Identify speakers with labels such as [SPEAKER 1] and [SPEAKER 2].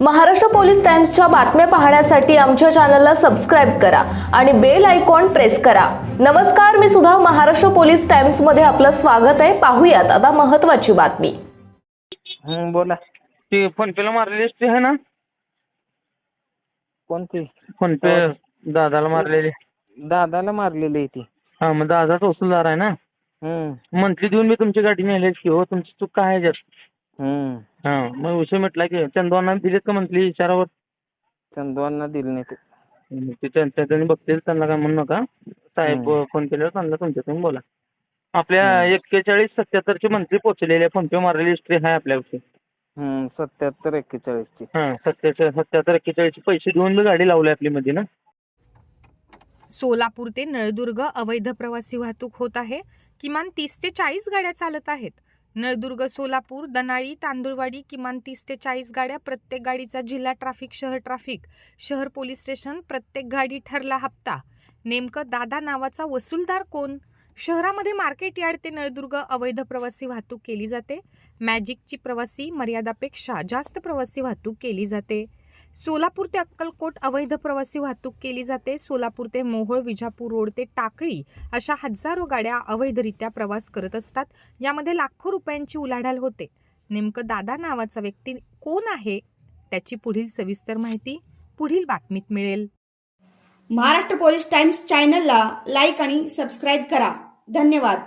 [SPEAKER 1] Maharashtra police टाइम्सच्या बातम्या पाहण्यासाठी आमच्या चॅनलला सबस्क्राईब करा आणि बेल आयकॉन प्रेस करा. नमस्कार मी सुद्धा महाराष्ट्र पोलीस टाइम्समध्ये आपलं स्वागत आहे. पाहूयात आता महत्वाची बातमी.
[SPEAKER 2] हं, बोला.
[SPEAKER 3] ती फोन पेला मारलेली असते आहे ना?
[SPEAKER 2] कोणती?
[SPEAKER 3] फोन पे दादाला मारलेली.
[SPEAKER 2] दादाला मारलेली आहे ती.
[SPEAKER 3] हा मग दादाच वसूलदार आहे ना?
[SPEAKER 2] हं,
[SPEAKER 3] मंथली देऊन मी तुमची गाडी नेली की हो तुमची चूक काय आहे याच्यात?
[SPEAKER 2] हं.
[SPEAKER 3] हा मग विषय म्हटला की चंदवांना दिलेत का मंथली विचारावर
[SPEAKER 2] चंदवांना दिली नाही ते.
[SPEAKER 3] ते त्यांच्या त्यांनी बघतील त्यांना काय म्हणू नका. साहेब. फोन केल्यावर त्यांना तुमच्याकडून बोला. आपल्या एक्केचाळीस सत्याहत्तरची मंथली पोचलेली आहे फोन पे मारलेली हिस्ट्री आहे आपल्याकडे
[SPEAKER 2] हं, सत्याहत्तर एक्केचाळीसची.
[SPEAKER 3] हा सत्याच्या सत्याहत्तर एक्केचाळीसचे पैसे देऊन मी गाडी लावली आपली मध्ये ना.
[SPEAKER 4] सोलापूर ते नळदुर्ग अवैध प्रवासी वाहतूक होत आहे. किमान तीस ते चाळीस गाड्या चालत आहेत. नळदुर्ग सोलापूर दनाळी तांदुळवाडी किमान तीस ते चाळीस गाड्या प्रत्येक गाडीचा जिल्हा ट्रॅफिक शहर ट्रॅफिक. शहर पोलीस स्टेशन प्रत्येक गाडी ठरला हप्ता. नेमकं दादा नावाचा वसूलदार कोण? शहरामध्ये मार्केट यार्ड ते नळदुर्ग अवैध प्रवासी वाहतूक केली जाते. मॅजिकची प्रवासी मर्यादापेक्षा जास्त प्रवासी वाहतूक केली जाते. सोलापूर ते अक्कलकोट अवैध प्रवासी वाहतूक केली जाते. सोलापूर ते मोहोळ विजापूर रोड ते टाकळी अशा हजारो गाड्या अवैधरित्या प्रवास करत असतात. यामध्ये लाखो रुपयांची उलाढाल होते. नेमकं दादा नावाचा व्यक्ती कोण आहे? त्याची पुढील सविस्तर माहिती पुढील बातमीत मिळेल.
[SPEAKER 5] महाराष्ट्र पोलीस टाइम्स चॅनलला लाईक आणि सबस्क्राईब करा. धन्यवाद.